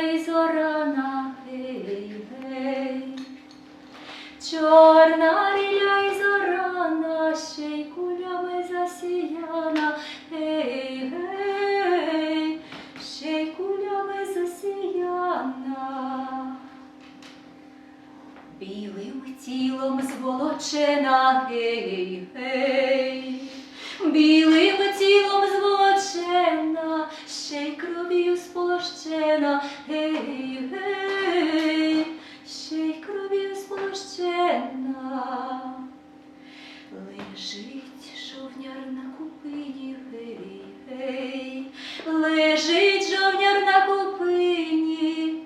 і зорана, гей, гей. Чорна ріля і зорана, ще й кулями засіяна, гей, гей, ще й кулями засіяна. Білим тілом зволочена, гей, гей, білим кров'ю сполощена, гей, гей, ще й кров'ю сполощена. Лежить шовняр на купині, гей, гей, лежить жовняр на купині,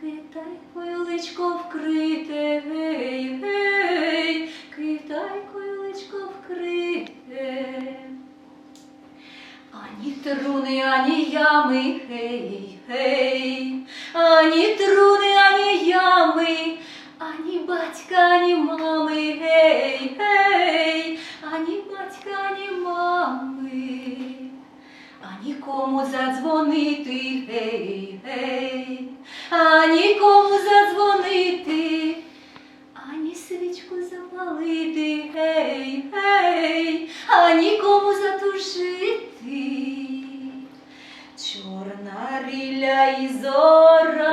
китайкою личко вкрите, труни, ані ями, гей, гей, ані труни, ані ями, ані батька, ані мами, гей, гей, ані батька, ані мами, ані кому задзвонити, гей, гей, ані кому задзвонити, ані свічку запалити, гей, гей, ані кому затушити. Зора